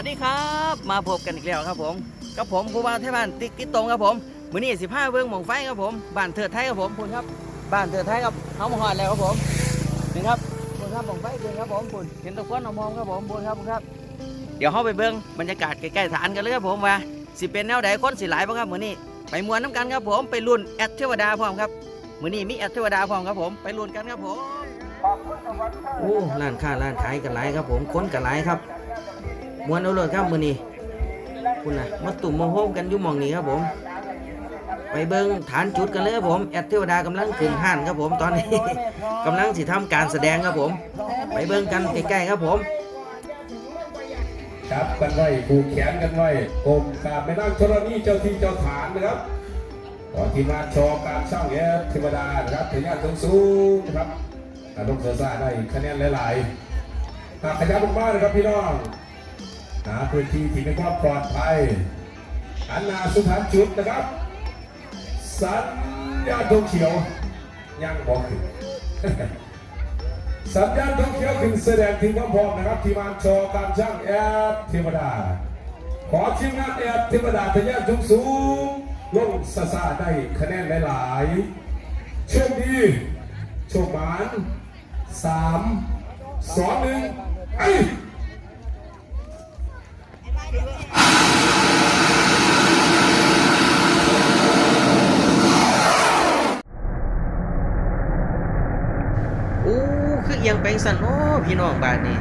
วัสดีครับ มาพบกันอีกแล้วครับผมกับผมผู้ว่าเทศบาลติ๊กติ๊กตรงครับผมมื้อนี้15เบื้องหมองไฟครับผมบ้านเถิดไทยครับผมคุณครับบ้านเถิดไทยครับเฮามาฮอดแล้วครับผมนี่ครับคุณครับหมองไฟคุณครับผมคุณเห็นตะกวนมองครับผมคุณครับคุณครับ เดี๋ยวเฮาไปเบิ่งบรรยากาศใกล้ๆฐานกันเลยครับผมว่าสิเป็นแนวใดคนสิหลายบ่ครับมื้อนี้ไปมวนน้ำกันครับผมไปลุ้นแอดเทวดาพร้อมครับมื้อนี้มีแอดเทวดาพร้อมครับผมไปลุ้นกันครับผมโอ้ร้านค้าร้านขายกันหลายครับผมคนกันหลายครับ มวนเอาเลยครับมือนี้คุณนะมาตุ่มมาโฮมกันอยู่หมองนี้ครับผม ไปเบิ้งฐานจุดกันเลยครับผมแอดเทวดากำลังขึ้นห้านครับผมตอนนี้ กำลังสิทำการแสดงครับผม ไปเบิ้งกันใกล้ๆครับผมจับกันไว้ผูกแขนกันไว้กลมกราบไปนั่งธรณีเจ้าที่เจ้าฐานนะครับขอทีมงานชอการช่างเอฟเทวดานะครับถึงงานสูงๆนะครับการลงเสือซ่าได้คะแนนหลายๆหากขยับบ้านๆนะครับพี่น้อง หาพื้นที่ที่มีความปลอดภัยหันนาสุฐานจุดนะครับ สัญญาณธงเขียวยังบอกขึ้นสัญญาณธงเขียวขึ้นแสดงถึงความพร้อมนะครับ ทีมงานโชการช่างแอดเทวดา ขอทีมงานแอดเทวดาทะยานสูงสูงลงซาซาได้คะแนนหลายๆโชคดีโชคหมานสามสองหนึ่งไอ้คือเอี ยงแปลงสันโอ้พี่น้องบ้านนี้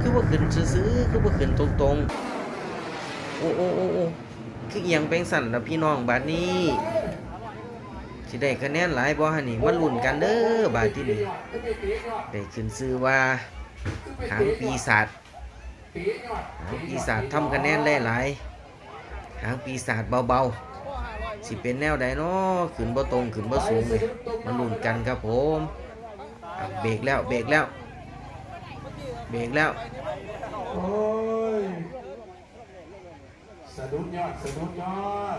คือว่าขึ้นซื้อคือว่าขึ้นตรงๆ โอ้โอ้โอ้โอ้คือเอียงแปลงสันแล้วพี่น้องบ้านนี้สิได้คะแนนหลายบ่ฮะนี่มาลุ้นกันเด้อบาดที่นี่ได้ขึ้นซื้อว่าหางปีศาจหางปีศาจทำคะแนนได้หลายหางปีศาจเบาๆสิเป็นแนวใดเนาะขึ้นบ่ตรงขึ้นบ่สูงเลยมาลุ้นกันครับผม อะเบรกแล้วเบรกแล้ว เบรกแล้ว โอ้ยสะดุดยอดสะดุดยอด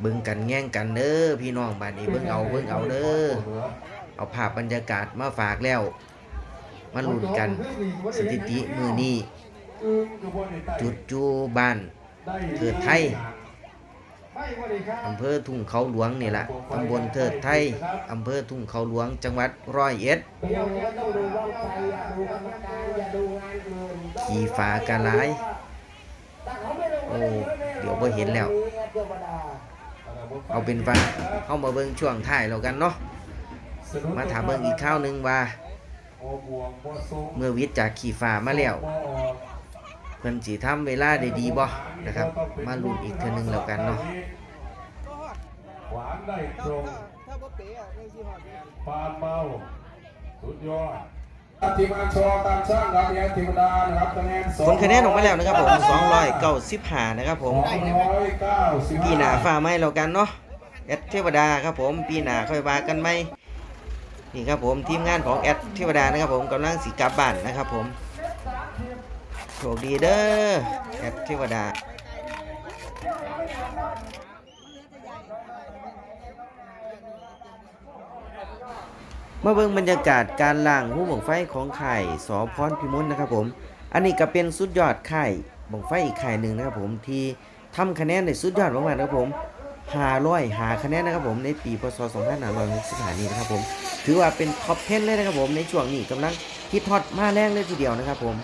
เบิ่งกันแง่งกันเด้อพี่น้องบ้านนี้เบิ่งเอาเบิ่งเอาเด้อเอาภาพบรรยากาศมาฝากแล้ว มาลุ้นกันสถิติมือนี้จุดจูบ้านเถิดไทย อำเภอทุ่งเขาหลวงนี่แหละตำบลเถิดไทยอำเภอทุ่งเขาหลวง จังหวัดร้อยเอ็ดขี่ฟ้ากะหลายโอ้ เดี๋ยวพอเห็นแล้ว เอาเป็นว่าเข้ามาเบิ่งช่วงท้ายแล้วกันเนาะ มาถามเบิ่งอีกข้าวหนึงว่า เมื่อวิทย์จากขี่ฟ้ามาแล้ว เพิ่นสิทำเวลาได้ดีบ่นะครับ มาลุ้นอีกเทื่อหนึงแล้วกันเนาะหวานได้ตรงปานเบาสุดยอดทีมงานโชว์การช่างครับแอดเทวดานะครับคะแนนสองผลคะแนนออกมาแล้วนะครับผม295นะครับผมร้อยเก้าสิบปีหน้าฟ้าไหมแล้วกันเนาะแอดเทวดาครับผมปีหน้าค่อยว่ากันไหมนี่ครับผมทีมงานของแอดเทวดานะครับผมกำลังสิกลับบ้านนะครับผมโชคดีเด้อแอดเทวดามาเบิ่งบรรยากาศการล่างหูหมงไฟของไข่สอพรพิมลนะครับผม อันนี้ก็เป็นสุดยอดไข่ายหมงไฟอีกไข่หนึ่งนะครับผมที่ทำคะแนนในสุดยอดมากๆนะครับผม500หาคะแนนนะครับผมในปีพศ2565นี้นะครับผม ถือว่าเป็นท็อป10เลยนะครับผมในช่วงนี้กำลังฮิตฮอตมาแรงเลยทีเดียวนะครับผม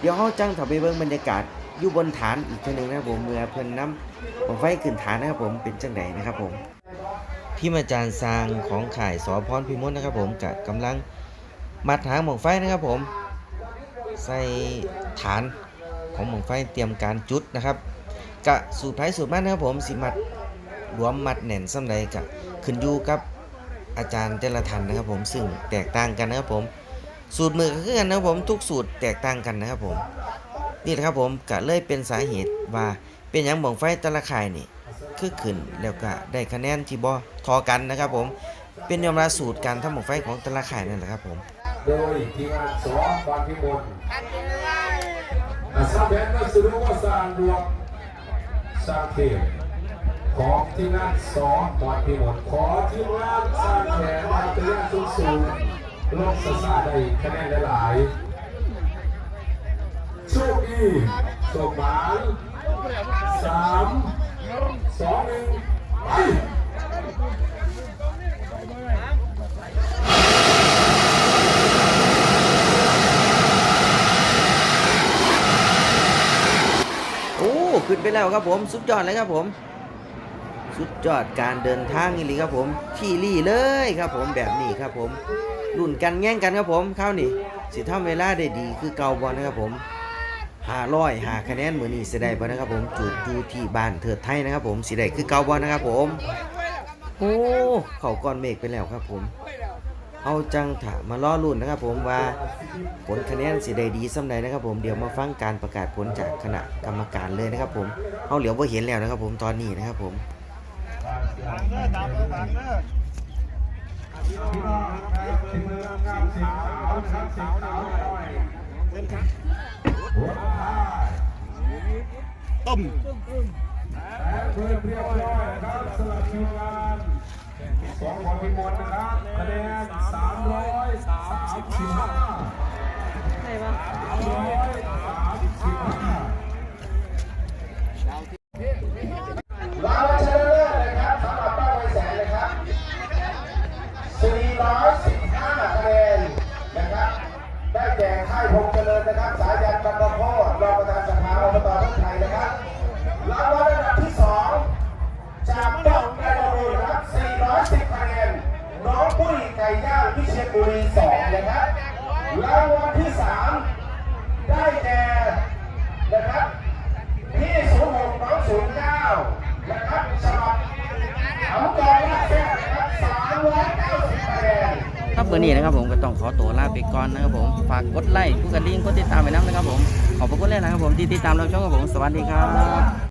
เดี๋ยวเราจังถับไปเบิ่งบรรยากาศอยู่บนฐานอีกทีหนึงนะครับผมเมื่อเพิ่นนำหมงไฟขึ้นฐานนะครับผมเป็นจังไดนะครับผมที่อาจารย์สร้างของข่ายสอพรพิมลนะครับผมกับกำลังมัดหางหมองไฟนะครับผม ใส่ฐานของหมองไฟเตรียมการจุดนะครับกะสูตรไผ่สูตรมันนะครับผมสิมัดรวมมัดแน่นสำใดกะขึ้นอยู่กับอาจารย์แต่ละท่านนะครับผมซึ่งแตกต่างกันนะครับผม สูตรมือก็คือกันนะครับผมทุกสูตรแตกต่างกันนะครับผมนี่นะครับผมกะเลยเป็นสาเหตุว่าเป็นอย่างหมองไฟต่ละข่ายนี่คือขึ้นแล้วก็ได้คะแนนที่บ่ทอกันนะครับผมเป็นยอมรับสูตรการทำหมกไฟของต่ละข่ายนั่นแหละครับผมโดยทีมงานสอนฟานพิมลอะสร้างแบนก็สรุปว่าสร้างดวงสร้างเทพของทีมงานสอนฟานพิมลขอทีมงานสร้างแขนมาเตรียมสูงสูง ลงสะสาได้คะแนนหลายๆโชคดีส่งหมายสามสองหนึ่งไปโอ้ขึ้นไปแล้วครับผม สุดยอดเลยครับผม สุดยอดการเดินทางนี่เลยครับผมที่รี่เลยครับผมแบบนี้ครับผมรุ่นกันแย่งกันครับผมเข้านี่สิทำเวลาได้ดีคือเก่าบอลนะครับผมหาร้อยหาคะแนนมือนี้สิได้บ่นะครับผมจุดอยู่ที่บ้านเถิดไทยนะครับผมสิได้คือเก่าบอลนะครับผมโอ้เขาก้อนเมฆไปแล้วครับผมเอาจังถามาล้อรุ่นนะครับผมว่าผลคะแนนสิได้ดีส่ำใดนะครับผมเดี๋ยวมาฟังการประกาศผลจากคณะกรรมการเลยนะครับผมเอาเหลียวว่าเห็นแล้วนะครับผมตอนนี้นะครับผม ต้มและเพื่อเรียบร้อยครับสลับทีมงานสองของพิมลนะครับคะแนนสามร้อยสามสิบห้าสามร้อ 415คะแนนนะครับ ได้แก่ค่ายพงษ์เจริญนะครับ สายันบรรพโพธรองประธานสภาอบตทุกไทยนะครับรางวัลอันดับที่ 2 จากดอกไก่บุรีนะครับ410คะแนนน้องปุ้ยไก่ย่างวิเชียรบุรี2นะครับรางวัลที่ 3 ได้แก่นะครับพี่ศูนย์หกน้องศูนย์เก้านะครับฉบับเอากองละแค่นะครับ390คะแนน ครับอร์นี้นะครับผมก็ต้องขอตัวลาไปก่อนนะครับผมฝากกดไลค์กดกระดิ่งกดติดตามไปน้ำนะครับผมขอบพระคุณเลยนะครับผมที่ติดตามเราช่องกับผมสวัสดีครับ